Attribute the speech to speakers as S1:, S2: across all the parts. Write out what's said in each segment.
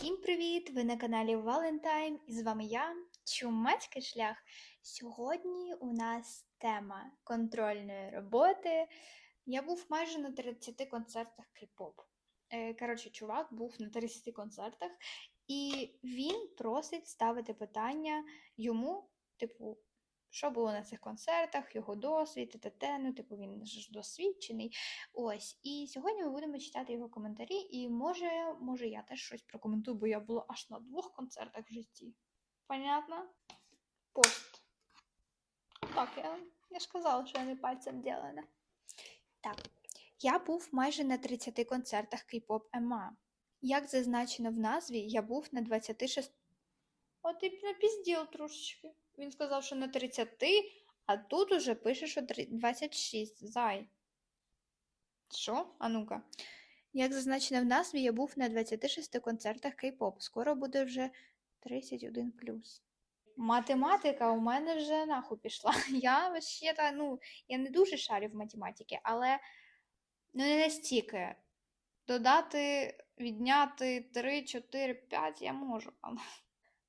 S1: Всім привіт! Ви на каналі Valentine і з вами я, Чумацький шлях. Сьогодні у нас тема контрольної роботи. Я був майже на 30 концертах кей-поп. Е, Коротше, чувак був на 30 концертах, і він просить ставити питання йому, типу, що було на цих концертах, його досвід, т.т. Ну, типу, він ж досвідчений. Ось. І сьогодні ми будемо читати його коментарі, і може, може я теж щось прокоментую, бо я була аж на двох концертах в житті. Понятно? Пост. Так, я, я ж казала, що я не пальцем ділена. Так. Я був майже на 30 концертах K-pop EMA. Як зазначено в назві, я був на 26. О, ти напізділ трошечки. Він сказав, що на 30, а тут уже пише, що 26. Зай. Що? А ну-ка. Як зазначено в назві, я був на 26 концертах K-pop. Скоро буде вже 31 Математика у мене вже нахуй пішла. Я вообще та, ну, я не дуже шарю в математиці, але ну, не настільки. Додати, відняти 3, 4, 5 я можу.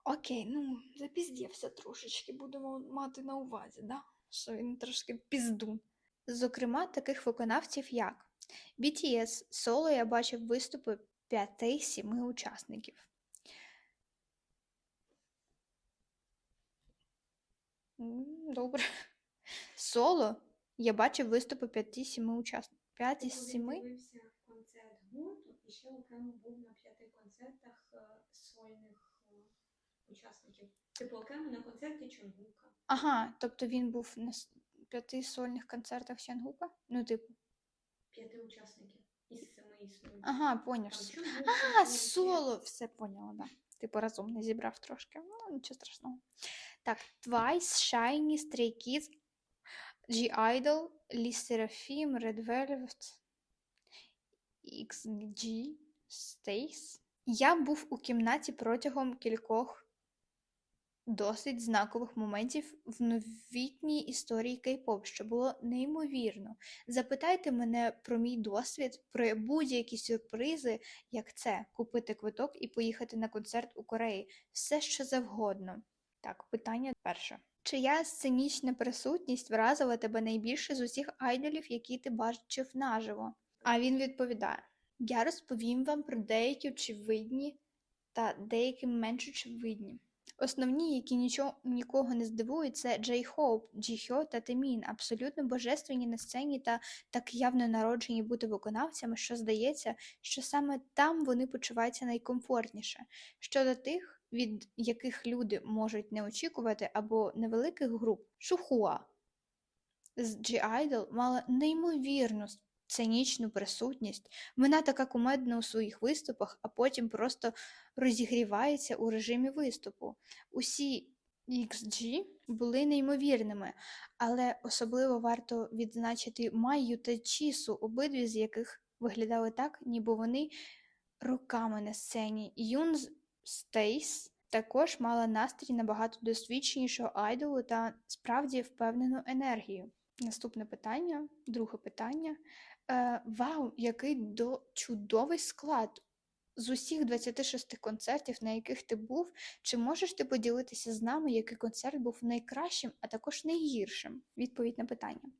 S1: Окей, ну, запіздівся трошечки, будемо мати на увазі, да? що він трошки піздун. Зокрема, таких виконавців як BTS, соло я бачив виступи 5-7 учасників. Добре. Соло я бачив виступи 5-7 учасників. 5 із 7?
S2: концерт гурту і ще окремо був на п'яти концертах е, сольних учасників. Типу окремо на концерті Чонгука.
S1: Ага, тобто він був на с- п'яти сольних концертах Сянгука? Ну, типу.
S2: П'яти учасників із семи існуючих.
S1: Ага, поняв.
S2: Там Чонгук,
S1: А,
S2: Сунг,
S1: соло! Все поняла, да. Типу разом не зібрав трошки. Ну, нічого страшного. Так, Twice, Shiny, Stray Kids, G-Idol, Lee Seraphim, Red Velvet, XG, Stace. Я був у кімнаті протягом кількох досить знакових моментів в новітній історії кей-поп, що було неймовірно. Запитайте мене про мій досвід, про будь-які сюрпризи, як це купити квиток і поїхати на концерт у Кореї. Все що завгодно. Так, питання перше. Чия сценічна присутність вразила тебе найбільше з усіх айдолів, які ти бачив наживо? А він відповідає: Я розповім вам про деякі очевидні та деякі менш очевидні. Основні, які нічого нікого не здивують, це Джей Хоуп, Джі Хьо та Темін, абсолютно божественні на сцені та так явно народжені бути виконавцями, що здається, що саме там вони почуваються найкомфортніше. Щодо тих, від яких люди можуть не очікувати, або невеликих груп, Шухуа з G-Idol мала неймовірну сценічну присутність. Вона така кумедна у своїх виступах, а потім просто розігрівається у режимі виступу. Усі XG були неймовірними, але особливо варто відзначити Майю та Чісу, обидві з яких виглядали так, ніби вони роками на сцені. Юн Стейс також мала настрій набагато досвідченішого айдолу та справді впевнену енергію. Наступне питання, друге питання. Е, вау, який до... чудовий склад! З усіх 26 концертів, на яких ти був, чи можеш ти поділитися з нами, який концерт був найкращим, а також найгіршим? Відповідь на питання.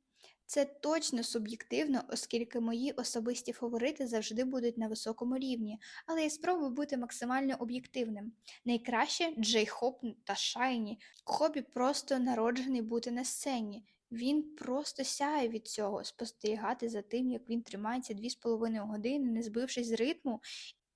S1: Це точно суб'єктивно, оскільки мої особисті фаворити завжди будуть на високому рівні, але я спробую бути максимально об'єктивним. Найкраще Джей Хоп та Шайні. Хобі просто народжений бути на сцені. Він просто сяє від цього, спостерігати за тим, як він тримається 2,5 години, не збившись з ритму,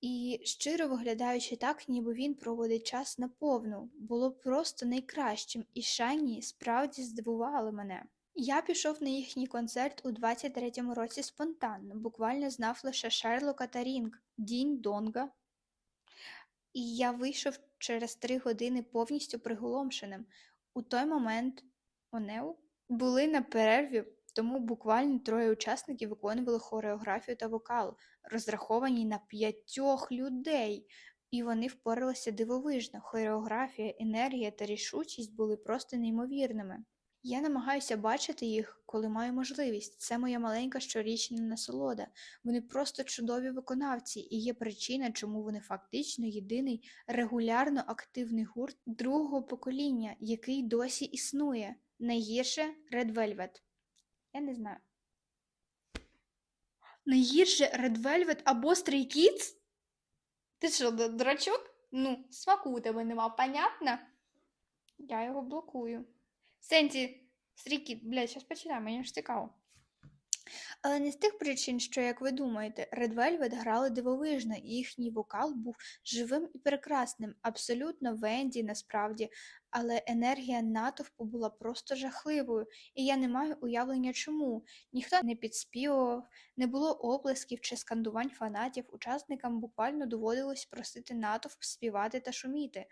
S1: і щиро виглядаючи так, ніби він проводить час наповну, було просто найкращим, і Шайні справді здивували мене. Я пішов на їхній концерт у 23-му році спонтанно, буквально знав лише Шерлока та Рінг, Дінь Донга. І я вийшов через три години повністю приголомшеним. У той момент Онеу були на перерві, тому буквально троє учасників виконували хореографію та вокал, розраховані на п'ятьох людей. І вони впоралися дивовижно. Хореографія, енергія та рішучість були просто неймовірними. Я намагаюся бачити їх, коли маю можливість. Це моя маленька щорічна насолода. Вони просто чудові виконавці, і є причина, чому вони фактично єдиний регулярно активний гурт другого покоління, який досі існує. Найгірше Red Velvet. Я не знаю. Найгірше Red Velvet або Stray Kids? Ти що, дурачок? Ну, смаку у тебе нема, понятно? Я його блокую. Сенсі, Стрікіт, блядь, зараз починаємо, мені ж цікаво. Але не з тих причин, що, як ви думаєте, Red Velvet грали дивовижно, і їхній вокал був живим і прекрасним, абсолютно Венді насправді, але енергія натовпу була просто жахливою, і я не маю уявлення чому. Ніхто не підспівував, не було оплесків чи скандувань фанатів, учасникам буквально доводилось просити натовп співати та шуміти.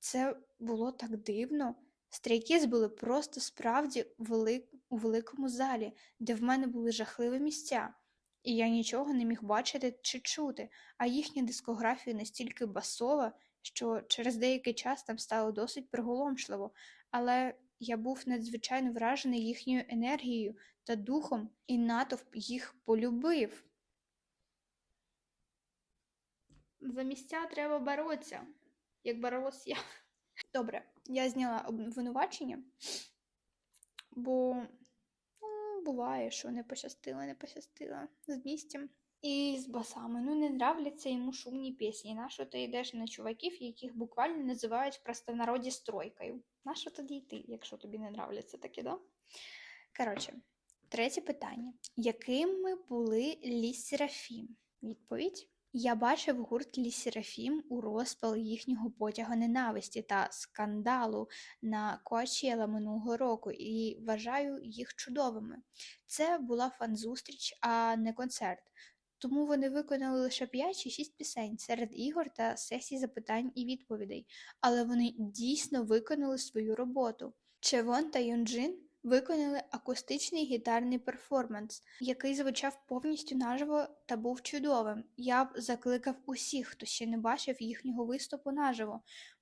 S1: Це було так дивно. Стрійкіз були просто справді велик... у великому залі, де в мене були жахливі місця, і я нічого не міг бачити чи чути, а їхня дискографія настільки басова, що через деякий час там стало досить приголомшливо, але я був надзвичайно вражений їхньою енергією та духом, і натовп їх полюбив. За місця треба боротися, як боролась я. Добре, я зняла обвинувачення, бо ну, буває, що не пощастило, не пощастило з місцем. І з басами. Ну, не нравляться йому шумні пісні. Нащо ти йдеш на чуваків, яких буквально називають в простонароді стройкою? Нащо тоді йти, якщо тобі не нравляться такі, да? Коротше, третє питання. Якими були Ліс Серафім? Відповідь. Я бачив гурт Лісерафім у розпал їхнього потяга ненависті та скандалу на Коачела минулого року і вважаю їх чудовими. Це була фан-зустріч, а не концерт. Тому вони виконали лише 5 чи 6 пісень серед ігор та сесій запитань і відповідей, але вони дійсно виконали свою роботу. Чевон та Юнджин виконали акустичний гітарний перформанс, який звучав повністю наживо та був чудовим. Я б закликав усіх, хто ще не бачив їхнього виступу наживо,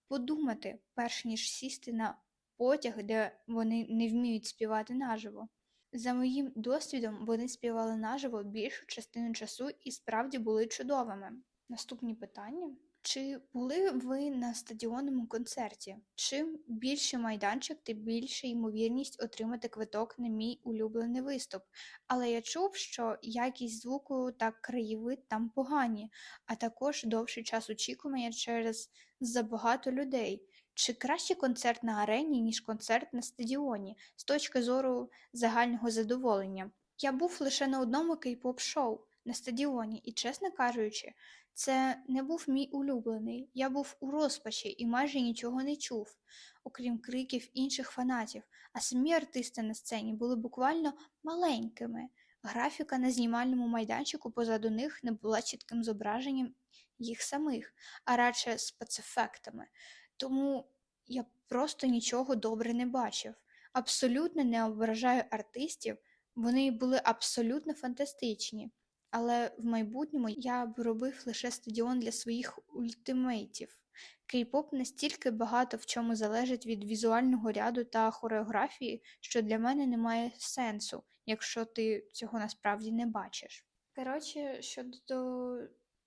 S1: подумати, перш ніж сісти на потяг, де вони не вміють співати наживо. За моїм досвідом, вони співали наживо більшу частину часу і справді були чудовими. Наступні питання. Чи були ви на стадіонному концерті? Чим більший майданчик, тим більша ймовірність отримати квиток на мій улюблений виступ. Але я чув, що якість звуку та краєвид там погані, а також довший час очікування через забагато людей. Чи краще концерт на арені, ніж концерт на стадіоні, з точки зору загального задоволення? Я був лише на одному кей-поп шоу на стадіоні, і, чесно кажучи, це не був мій улюблений. Я був у розпачі і майже нічого не чув, окрім криків інших фанатів, а самі артисти на сцені були буквально маленькими. Графіка на знімальному майданчику позаду них не була чітким зображенням їх самих, а радше спецефектами. Тому я просто нічого добре не бачив. Абсолютно не ображаю артистів, вони були абсолютно фантастичні. Але в майбутньому я б робив лише стадіон для своїх ультимейтів. Кей-поп настільки багато в чому залежить від візуального ряду та хореографії, що для мене немає сенсу, якщо ти цього насправді не бачиш. Коротше, щодо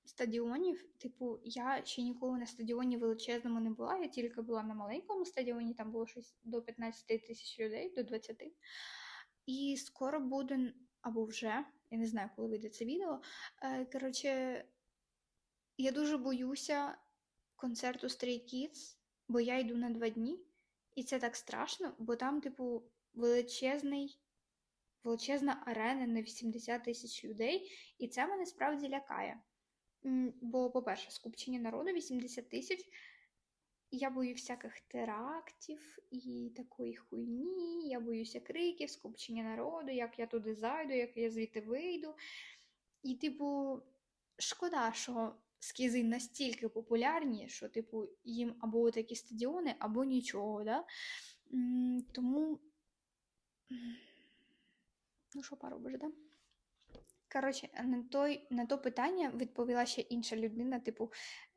S1: стадіонів, типу, я ще ніколи на стадіоні величезному не була, я тільки була на маленькому стадіоні, там було щось до 15 тисяч людей, до 20. І скоро буде, або вже, я не знаю, коли вийде це відео. Е, Коротше, я дуже боюся концерту Stray Kids, бо я йду на два дні, і це так страшно, бо там, типу, величезний, величезна арена на 80 тисяч людей, і це мене справді лякає. Бо, по-перше, скупчення народу 80 тисяч. Я боюсь всяких терактів і такої хуйні. Я боюся криків, скупчення народу, як я туди зайду, як я звідти вийду. І, типу, шкода, що скізи настільки популярні, що, типу, їм або такі стадіони, або нічого, да? Тому. Ну, що поробиш, да? Коротше, на, той, на то питання відповіла ще інша людина, типу,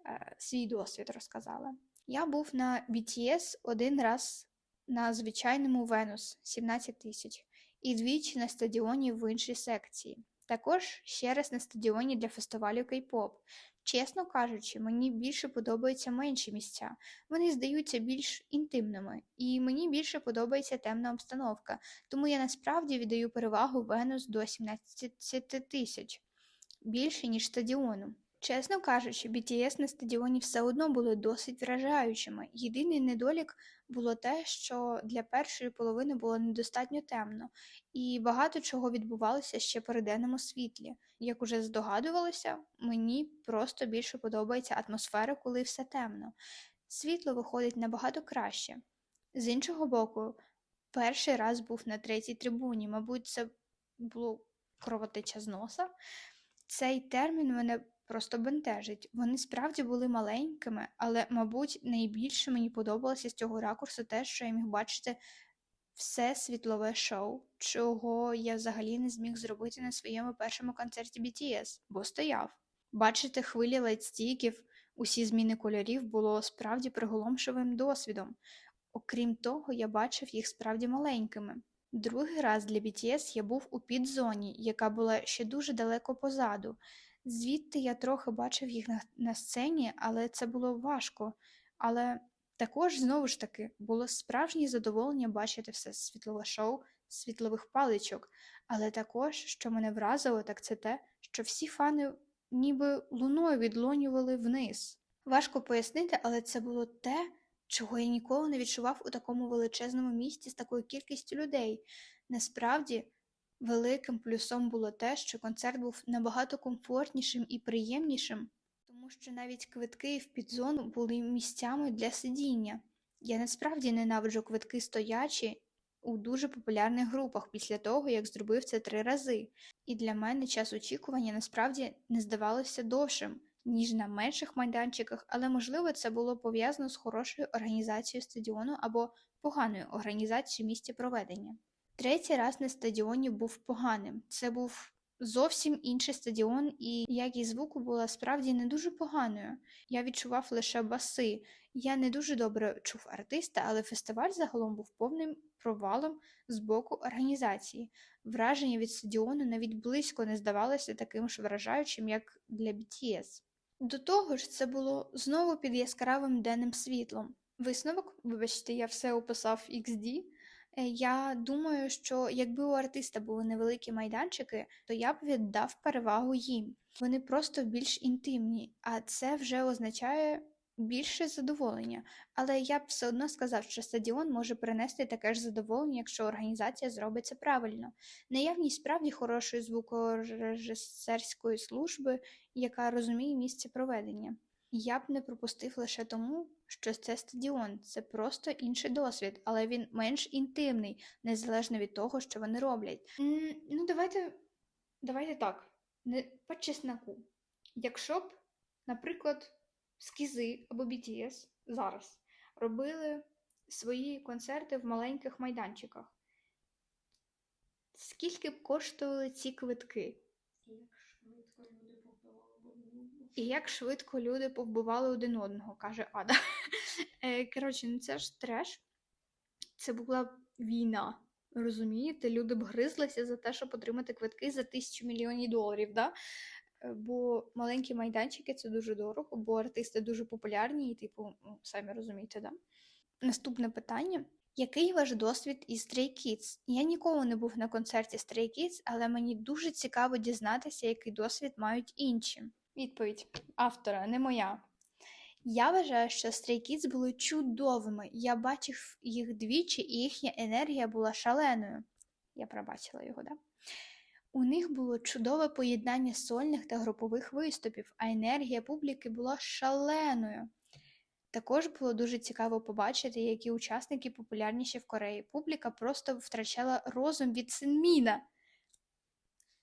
S1: е, свій досвід розказала. Я був на BTS один раз на звичайному Венус 17 тисяч і двічі на стадіоні в іншій секції. Також ще раз на стадіоні для фестивалю кей-поп. Чесно кажучи, мені більше подобаються менші місця. Вони здаються більш інтимними, і мені більше подобається темна обстановка, тому я насправді віддаю перевагу Венус до 17 тисяч більше, ніж стадіону. Чесно кажучи, BTS на стадіоні все одно були досить вражаючими. Єдиний недолік було те, що для першої половини було недостатньо темно, і багато чого відбувалося ще при денному світлі. Як уже здогадувалося, мені просто більше подобається атмосфера, коли все темно. Світло виходить набагато краще. З іншого боку, перший раз був на третій трибуні, мабуть, це було кровотеча з носа. Цей термін мене просто бентежить. Вони справді були маленькими, але, мабуть, найбільше мені подобалося з цього ракурсу те, що я міг бачити все світлове шоу, чого я взагалі не зміг зробити на своєму першому концерті BTS, бо стояв. Бачити хвилі лайтстіків, усі зміни кольорів було справді приголомшивим досвідом. Окрім того, я бачив їх справді маленькими. Другий раз для BTS я був у підзоні, яка була ще дуже далеко позаду. Звідти я трохи бачив їх на, на сцені, але це було важко. Але також, знову ж таки, було справжнє задоволення бачити все світлове шоу світлових паличок. Але також, що мене вразило, так це те, що всі фани ніби луною відлунювали вниз. Важко пояснити, але це було те, чого я ніколи не відчував у такому величезному місті з такою кількістю людей. Насправді, великим плюсом було те, що концерт був набагато комфортнішим і приємнішим, тому що навіть квитки в підзону були місцями для сидіння. Я насправді ненавиджу квитки стоячі у дуже популярних групах після того, як зробив це три рази, і для мене час очікування насправді не здавалося довшим ніж на менших майданчиках, але можливо це було пов'язано з хорошою організацією стадіону або поганою організацією місця проведення. Третій раз на стадіоні був поганим. Це був зовсім інший стадіон, і якість звуку була справді не дуже поганою. Я відчував лише баси. Я не дуже добре чув артиста, але фестиваль загалом був повним провалом з боку організації. Враження від стадіону навіть близько не здавалося таким ж вражаючим, як для BTS. До того ж, це було знову під яскравим денним світлом. Висновок, вибачте, я все описав XD. Е, Я думаю, що якби у артиста були невеликі майданчики, то я б віддав перевагу їм. Вони просто більш інтимні, а це вже означає більше задоволення. Але я б все одно сказав, що стадіон може принести таке ж задоволення, якщо організація зробить це правильно. Наявність справді хорошої звукорежисерської служби, яка розуміє місце проведення. Я б не пропустив лише тому, що це стадіон, це просто інший досвід, але він менш інтимний, незалежно від того, що вони роблять. Ну, давайте, давайте так, по чесноку. Якщо б, наприклад, скізи або BTS зараз робили свої концерти в маленьких майданчиках, скільки б коштували ці квитки?
S2: І як швидко люди повбивали б одну.
S1: І як швидко люди повбивали один одного, каже Ада. Е, Коротше, ну це ж треш. Це була війна. Розумієте? Люди б гризлися за те, щоб отримати квитки за тисячу мільйонів доларів. Да? Е, Бо маленькі майданчики це дуже дорого, бо артисти дуже популярні, і, типу, ну, самі розумієте, да? Наступне питання. Який ваш досвід із Stray Kids? Я ніколи не був на концерті Stray Kids, але мені дуже цікаво дізнатися, який досвід мають інші. Відповідь автора, не моя. Я вважаю, що Stray були чудовими. Я бачив їх двічі, і їхня енергія була шаленою. Я пробачила його, да? У них було чудове поєднання сольних та групових виступів, а енергія публіки була шаленою. Також було дуже цікаво побачити, які учасники популярніші в Кореї. Публіка просто втрачала розум від Синміна.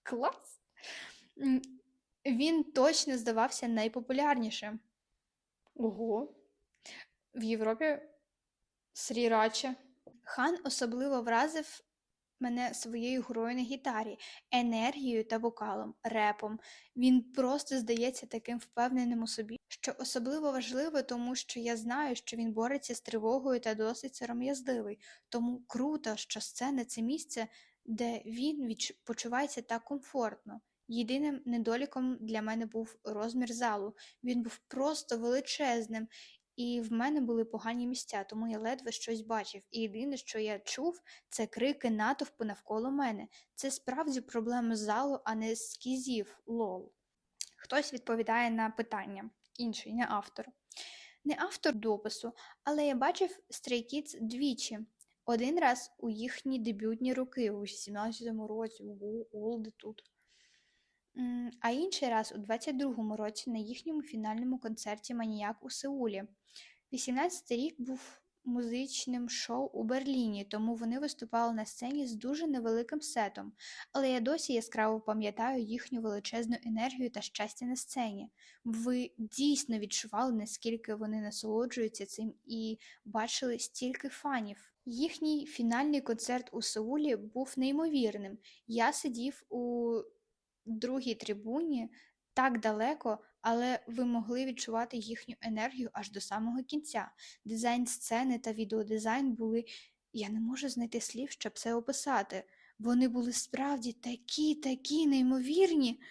S1: Клас! Він точно здавався найпопулярнішим. Ого. В Європі сріраче. Хан особливо вразив мене своєю грою на гітарі, енергією та вокалом, репом. Він просто здається таким впевненим у собі, що особливо важливо, тому що я знаю, що він бореться з тривогою та досить сором'язливий. Тому круто, що сцена це місце, де він відч... почувається так комфортно. Єдиним недоліком для мене був розмір залу. Він був просто величезним, і в мене були погані місця, тому я ледве щось бачив. І єдине, що я чув, це крики натовпу навколо мене. Це справді проблема залу, а не скізів, лол. Хтось відповідає на питання, інший, не автор. Не автор допису, але я бачив Stray двічі. Один раз у їхні дебютні роки, у 17-му році, ого, олди тут. А інший раз у 22-му році на їхньому фінальному концерті Маніяк у Сеулі. 18-й рік був музичним шоу у Берліні, тому вони виступали на сцені з дуже невеликим сетом, але я досі яскраво пам'ятаю їхню величезну енергію та щастя на сцені. Ви дійсно відчували, наскільки вони насолоджуються цим і бачили стільки фанів. Їхній фінальний концерт у Сеулі був неймовірним. Я сидів у другій трибуні так далеко, але ви могли відчувати їхню енергію аж до самого кінця. Дизайн сцени та відеодизайн були. Я не можу знайти слів, щоб це описати. Вони були справді такі, такі неймовірні.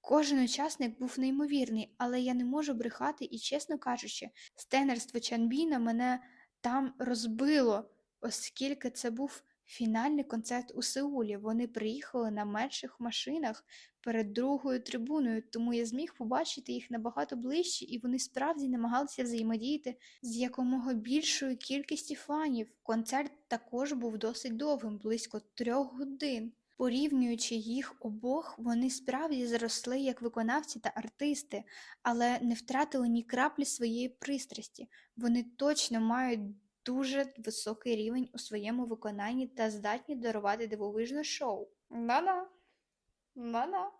S1: Кожен учасник був неймовірний, але я не можу брехати і, чесно кажучи, стенерство Чанбіна мене там розбило, оскільки це був фінальний концерт у Сеулі. Вони приїхали на менших машинах перед другою трибуною, тому я зміг побачити їх набагато ближче, і вони справді намагалися взаємодіяти з якомога більшою кількістю фанів. Концерт також був досить довгим, близько трьох годин. Порівнюючи їх обох, вони справді зросли як виконавці та артисти, але не втратили ні краплі своєї пристрасті. Вони точно мають дуже високий рівень у своєму виконанні та здатні дарувати дивовижне шоу. Да-да. Да-да.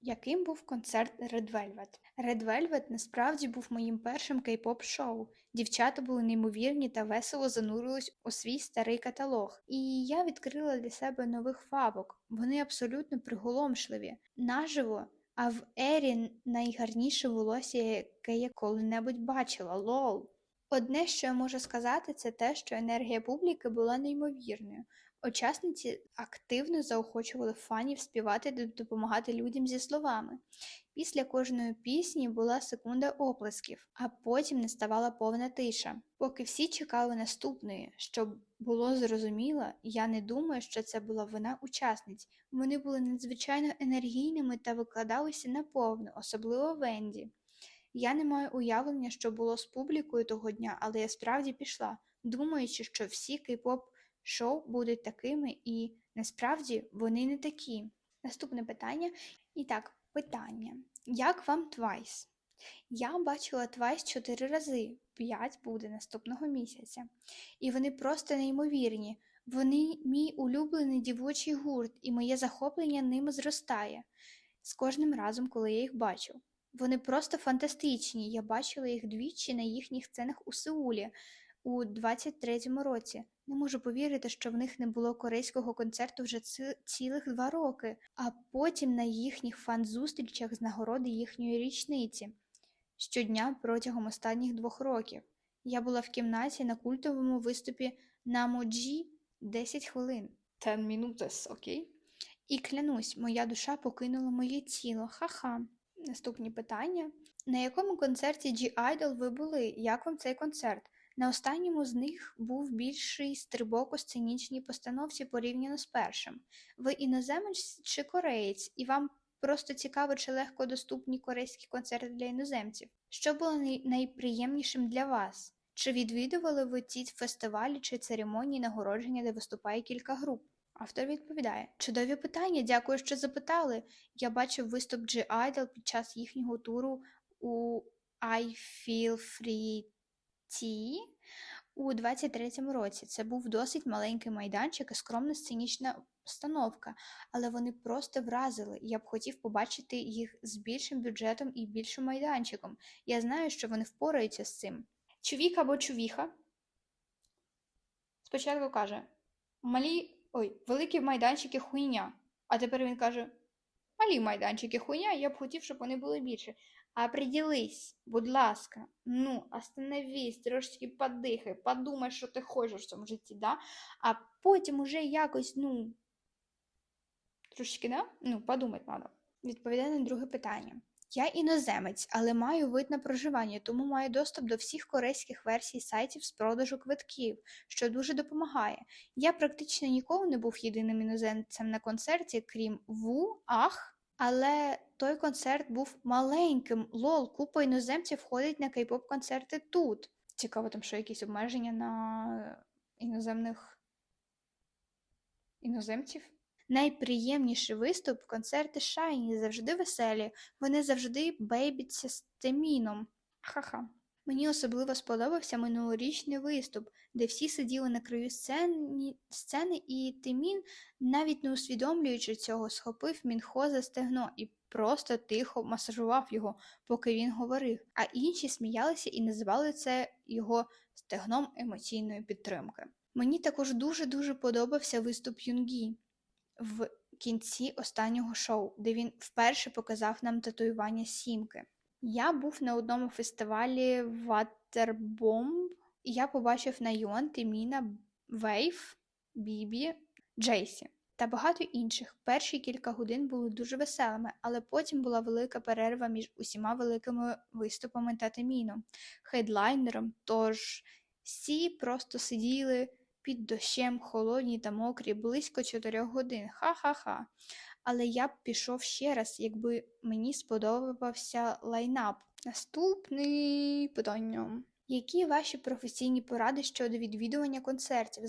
S1: Яким був концерт Red Velvet? Red Velvet насправді був моїм першим кей-поп шоу. Дівчата були неймовірні та весело занурились у свій старий каталог. І я відкрила для себе нових фабок. Вони абсолютно приголомшливі. Наживо, а в Ері найгарніше волосся, яке я коли-небудь бачила. Лол. Одне, що я можу сказати, це те, що енергія публіки була неймовірною. Учасниці активно заохочували фанів співати та допомагати людям зі словами. Після кожної пісні була секунда оплесків, а потім наставала повна тиша. Поки всі чекали наступної, щоб було зрозуміло, я не думаю, що це була вина учасниць. Вони були надзвичайно енергійними та викладалися наповну, особливо Венді. Я не маю уявлення, що було з публікою того дня, але я справді пішла, думаючи, що всі кей-поп шоу будуть такими, і насправді вони не такі. Наступне питання. І так, питання. Як вам Твайс? Я бачила Твайс чотири рази, п'ять буде наступного місяця. І вони просто неймовірні. Вони мій улюблений дівочий гурт, і моє захоплення ними зростає з кожним разом, коли я їх бачу. Вони просто фантастичні. Я бачила їх двічі на їхніх сценах у Сеулі у 23-му році. Не можу повірити, що в них не було корейського концерту вже ці- цілих два роки, а потім на їхніх фан-зустрічах з нагороди їхньої річниці щодня протягом останніх двох років. Я була в кімнаті на культовому виступі на Моджі 10 хвилин. 10 minutes, окей? І клянусь, моя душа покинула моє тіло. Ха-ха. Наступні питання. На якому концерті G-Idol ви були? Як вам цей концерт? На останньому з них був більший стрибок у сценічній постановці порівняно з першим. Ви іноземець чи кореєць, і вам просто цікаво, чи легко доступні корейські концерти для іноземців? Що було найприємнішим для вас? Чи відвідували ви ці фестивалі чи церемонії нагородження, де виступає кілька груп? Автор відповідає: Чудові питання, дякую, що запитали. Я бачив виступ G-Idol під час їхнього туру у I Feel Free Tea у 23-му році. Це був досить маленький майданчик і скромна сценічна постановка, але вони просто вразили. Я б хотів побачити їх з більшим бюджетом і більшим майданчиком. Я знаю, що вони впораються з цим. Чувік або чувіха спочатку каже: Малі Ой, великі майданчики хуйня. А тепер він каже: малі майданчики хуйня, я б хотів, щоб вони були більше. А приділись, будь ласка, ну, остановись, трошечки подихай, подумай, що ти хочеш в цьому житті, да? А потім уже якось, ну, трошечки, да? Ну, подумати треба. Відповідає на друге питання. Я іноземець, але маю вид на проживання, тому маю доступ до всіх корейських версій сайтів з продажу квитків, що дуже допомагає. Я практично ніколи не був єдиним іноземцем на концерті, крім Ву, Ах. Але той концерт був маленьким. Лол, купа іноземців ходить на кей-поп концерти тут. Цікаво, там що якісь обмеження на іноземних іноземців. Найприємніший виступ концерти Шайні завжди веселі. Вони завжди бейбіться з Теміном. Ха-ха. Мені особливо сподобався минулорічний виступ, де всі сиділи на краю сцені, сцени, і Темін, навіть не усвідомлюючи цього, схопив Мінхо за стегно і просто тихо масажував його, поки він говорив. А інші сміялися і називали це його стегном емоційної підтримки. Мені також дуже-дуже подобався виступ Юнгі в кінці останнього шоу, де він вперше показав нам татуювання сімки. Я був на одному фестивалі Waterbomb, і я побачив Найон, Тиміна, Вейв, Бібі, Джейсі та багато інших. Перші кілька годин були дуже веселими, але потім була велика перерва між усіма великими виступами та Тиміном, хедлайнером. Тож всі просто сиділи під дощем, холодні та мокрі, близько чотирьох годин. Ха-ха-ха. Але я б пішов ще раз, якби мені сподобався лайнап. Наступне питання. Які ваші професійні поради щодо відвідування концертів,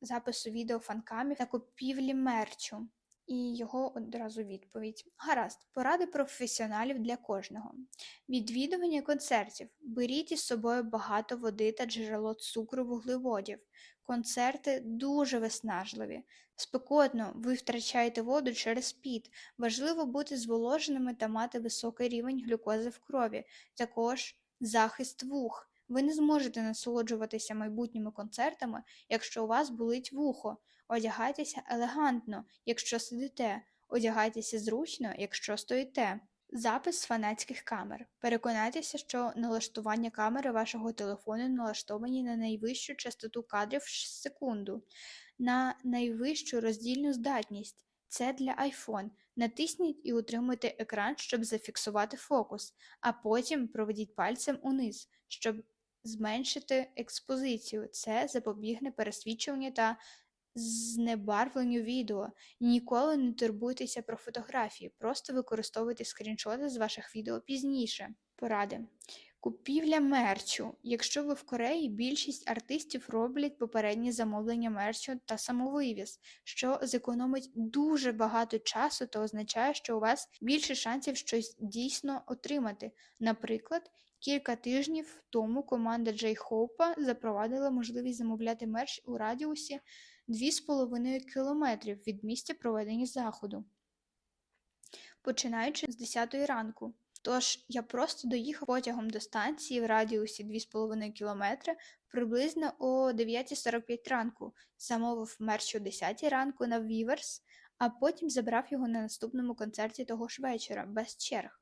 S1: запису відео фанкамів та купівлі мерчу? І його одразу відповідь. Гаразд, поради професіоналів для кожного. Відвідування концертів. Беріть із собою багато води та джерело цукру вуглеводів. Концерти дуже виснажливі. Спекотно, ви втрачаєте воду через піт. Важливо бути зволоженими та мати високий рівень глюкози в крові. Також захист вух. Ви не зможете насолоджуватися майбутніми концертами, якщо у вас болить вухо. Одягайтеся елегантно, якщо сидите. Одягайтеся зручно, якщо стоїте. Запис з фанатських камер. Переконайтеся, що налаштування камери вашого телефону налаштовані на найвищу частоту кадрів в секунду, на найвищу роздільну здатність. Це для iPhone. Натисніть і утримуйте екран, щоб зафіксувати фокус, а потім проведіть пальцем униз, щоб зменшити експозицію. Це запобігне пересвічуванню та знебарвленню відео. Ніколи не турбуйтеся про фотографії, просто використовуйте скріншоти з ваших відео пізніше. Поради. Купівля мерчу. Якщо ви в Кореї, більшість артистів роблять попередні замовлення мерчу та самовивіз, що зекономить дуже багато часу та означає, що у вас більше шансів щось дійсно отримати. Наприклад, кілька тижнів тому команда Джей Хоупа запровадила можливість замовляти мерч у радіусі 2,5 кілометрів від місця проведення заходу, починаючи з 10 ранку. Тож я просто доїхав потягом до станції в радіусі 2,5 кілометри приблизно о 9.45 ранку, замовив мерч о 10 ранку на Віверс, а потім забрав його на наступному концерті того ж вечора, без черг.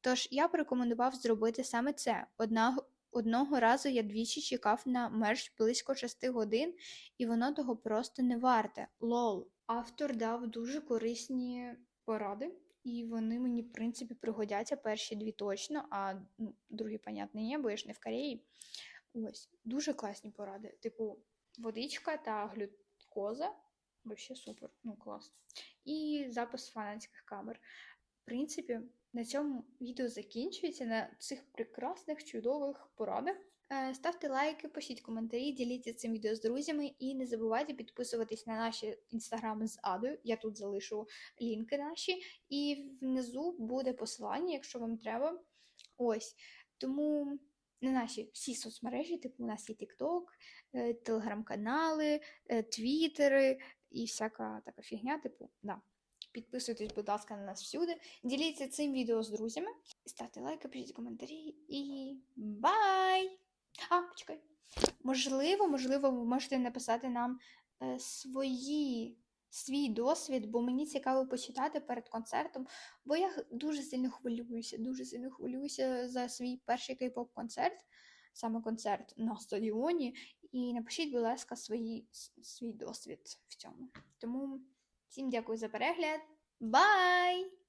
S1: Тож я б рекомендував зробити саме це. Одна, одного разу я двічі чекав на мерч близько 6 годин, і воно того просто не варте. Лол. Автор дав дуже корисні поради, і вони мені, в принципі, пригодяться перші дві точно, а ну, другі, понятно, ні, бо я ж не в Кореї. Ось, дуже класні поради. Типу, водичка та глюкоза. Вообще супер, ну клас. І запис фанатських камер. В принципі, на цьому відео закінчується на цих прекрасних, чудових порадах. Е, Ставте лайки, пишіть коментарі, діліться цим відео з друзями і не забувайте підписуватись на наші інстаграми з Адою. Я тут залишу лінки наші, і внизу буде посилання, якщо вам треба. Ось. Тому на наші всі соцмережі, типу, у нас є TikTok, телеграм-канали, твіттери і всяка така фігня, типу, да. Підписуйтесь, будь ласка, на нас всюди. Діліться цим відео з друзями. Ставте лайки, пишіть коментарі і бай! А, почекай. Можливо, можливо, ви можете написати нам е, свої, свій досвід, бо мені цікаво почитати перед концертом, бо я дуже сильно хвилююся, дуже сильно хвилююся за свій перший кей-поп концерт, саме концерт на стадіоні. І напишіть, будь ласка, свої, свій досвід в цьому. Тому всім дякую за перегляд. Бай!